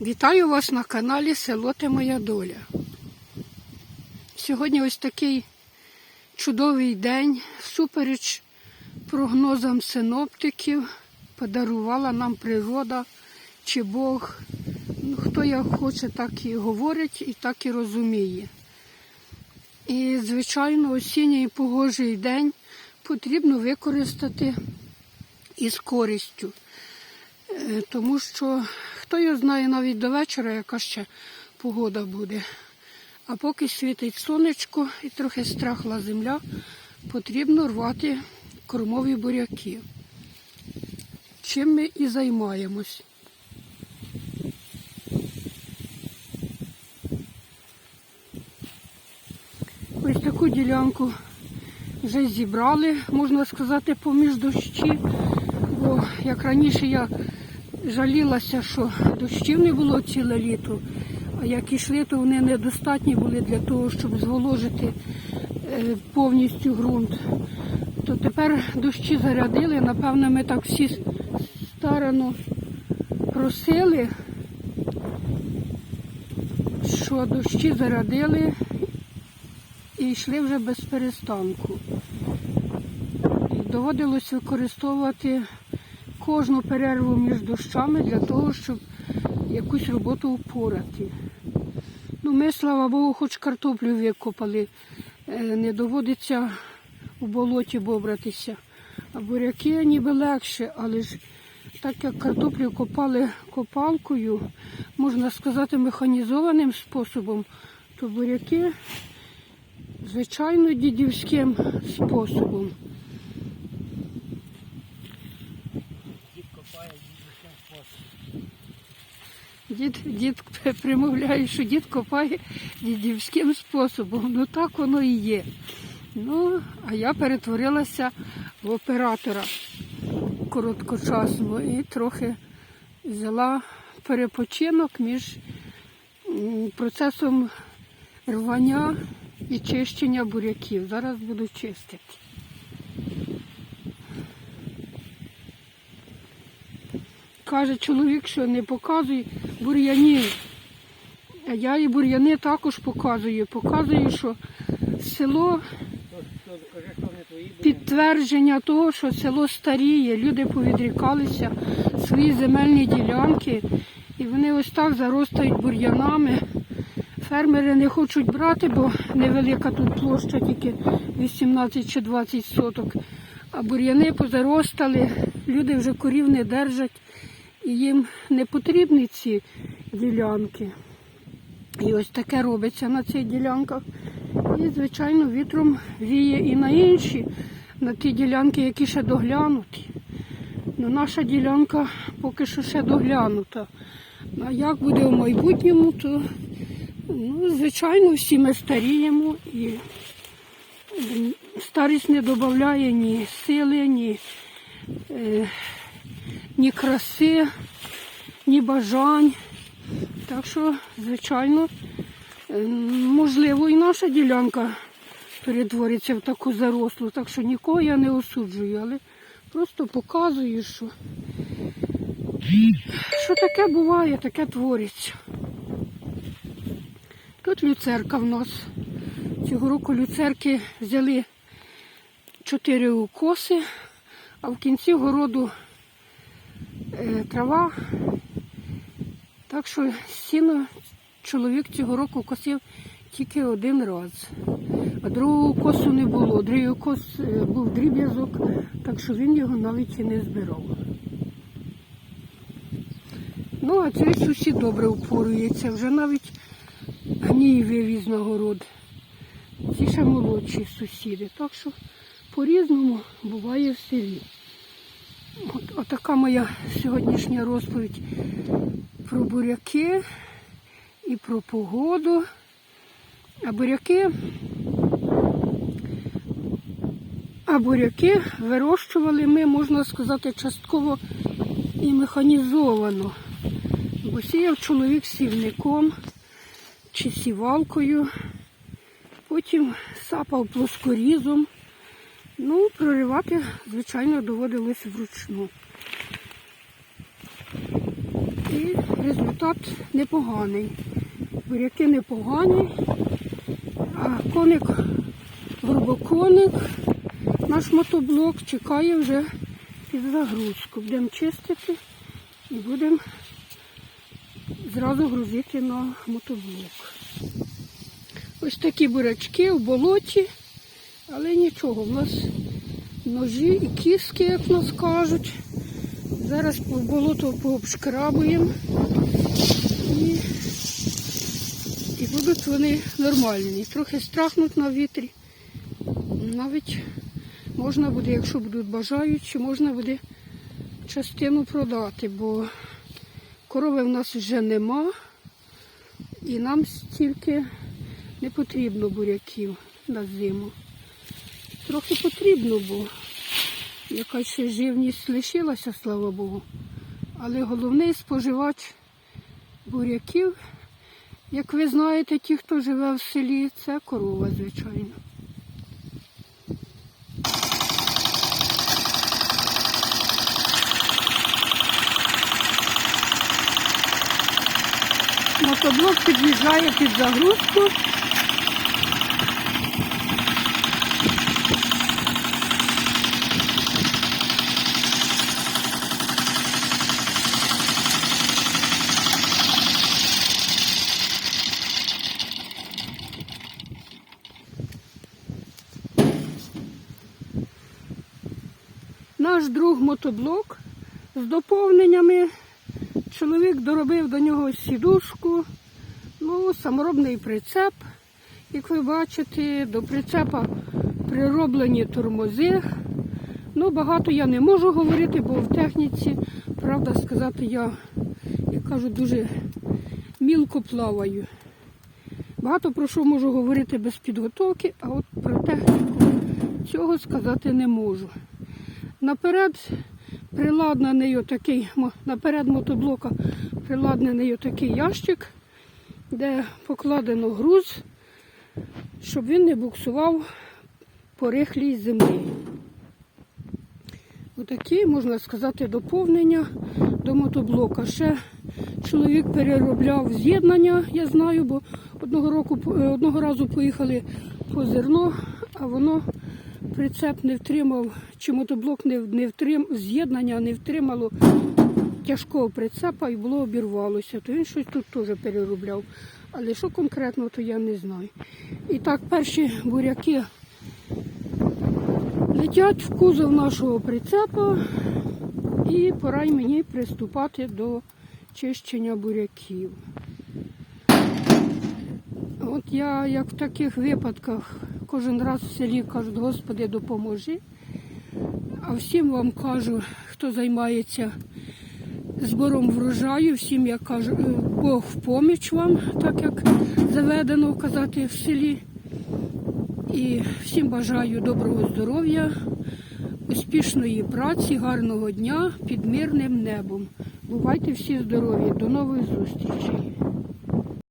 Вітаю вас на каналі Село Те Моя Доля. Сьогодні ось такий чудовий день, всупереч прогнозам синоптиків, подарувала нам природа чи Бог. Ну, хто як хоче, так і говорить і так і розуміє. І, звичайно, осінній і погожий день потрібно використати із користю. Е, Тому що хто його знає навіть до вечора, яка ще погода буде. А поки світить сонечко і трохи страхла земля, потрібно рвати кормові буряки. Чим ми і займаємось. Ось таку ділянку вже зібрали, можна сказати, поміж дощі. Бо як раніше я жалілася, що дощів не було ціле літо, а як ішли, то вони недостатні були для того, щоб зволожити е, повністю ґрунт. То тепер дощі зарядили, напевно, ми так всі старано просили, що дощі зарядили і йшли вже без перестанку. Доводилось використовувати кожну перерву між дощами для того, щоб якусь роботу впорати. Ну, ми, слава Богу, хоч картоплю викопали, Е, не доводиться у болоті бобратися. А буряки ніби легше, але ж так як картоплю копали копалкою, можна сказати, механізованим способом, то буряки, звичайно, дідівським способом. Дід копає дідівським способом. Дід, дід примовляє, що дід копає дідівським способом. Ну так воно і є. Ну, а я перетворилася в оператора короткочасно і трохи взяла перепочинок між процесом рвання і чищення буряків. Зараз буду чистити. Каже чоловік, що не показує бур'янів. А я і бур'яни також показую. Показую, що село підтвердження того, що село старіє, люди повідрікалися свої земельні ділянки, і вони ось так заростають бур'янами. Фермери не хочуть брати, бо невелика тут площа, тільки 18 чи 20 соток. А бур'яни позаростали, люди вже корів не держать, і їм не потрібні ці ділянки. І ось таке робиться на цих ділянках. І, звичайно, вітром віє і на інші, на ті ділянки, які ще доглянуті. Ну, наша ділянка поки що ще доглянута. А як буде в майбутньому, то ну, звичайно всі ми старіємо і старість не додає ні сили, ні, е, ні краси, ні бажань. Так що, звичайно, можливо, і наша ділянка перетвориться в таку зарослу. Так що нікого я не осуджую, але просто показую, що, що таке буває, таке твориться. Тут люцерка в нас. Цього року люцерки взяли чотири укоси, а в кінці городу трава. Так що сіно чоловік цього року косив тільки один раз. А другого косу не було. Другий кос е, був дріб'язок, так що він його навіть і не збирав. Ну, а цей сусід добре впорується, вже навіть гній вивіз на город. Ці ще молодші сусіди. Так що по-різному буває в селі. От, отака моя сьогоднішня розповідь про буряки і про погоду. А буряки, а буряки вирощували ми, можна сказати, частково і механізовано. Бо сіяв чоловік сівником чи сівалкою, потім сапав плоскорізом. Ну, проривати, звичайно, доводилось вручну. І результат непоганий. Буряки непогані, а коник, горбоконик, наш мотоблок чекає вже під загрузку. Будемо чистити і будемо зразу грузити на мотоблок. Ось такі бурячки в болоті, але нічого, в нас ножі і кіски, як нас кажуть. Зараз по болоту пообшкрабуємо і, і будуть вони нормальні. Трохи страхнуть на вітрі. Навіть можна буде, якщо будуть бажаючі, можна буде частину продати, бо корови в нас вже нема, і нам стільки не потрібно буряків на зиму. Трохи потрібно, бо якась ще живність лишилася, слава Богу. Але головний споживач буряків, як ви знаєте, ті, хто живе в селі, це корова, звичайно. Мотоблок під'їжджає під загрузку. Наш друг мотоблок з доповненнями. Чоловік доробив до нього сідушку, ну, саморобний прицеп. Як ви бачите, до прицепа прироблені тормози. Ну, багато я не можу говорити, бо в техніці, правда сказати, я, як кажу, дуже мілко плаваю. Багато про що можу говорити без підготовки, а от про техніку цього сказати не можу. Наперед приладнаний отакий, наперед мотоблока приладнаний отакий ящик, де покладено груз, щоб він не буксував по рихлій землі. Отакі, можна сказати, доповнення до мотоблока. Ще чоловік переробляв з'єднання, я знаю, бо одного року е, одного разу поїхали по зерно, а воно прицеп не втримав, чи мотоблок не, не втрим, з'єднання не втримало тяжкого прицепа і було обірвалося. То він щось тут теж переробляв. Але що конкретно, то я не знаю. І так, перші буряки летять в кузов нашого прицепа, і пора й мені приступати до чищення буряків. От я, як в таких випадках, кожен раз в селі кажуть, Господи, допоможи. А всім вам кажу, хто займається збором врожаю, всім я кажу, е, Бог в поміч вам, так як заведено казати в селі. І всім бажаю доброго здоров'я, успішної праці, гарного дня під мирним небом. Бувайте всі здорові. До нових зустрічей.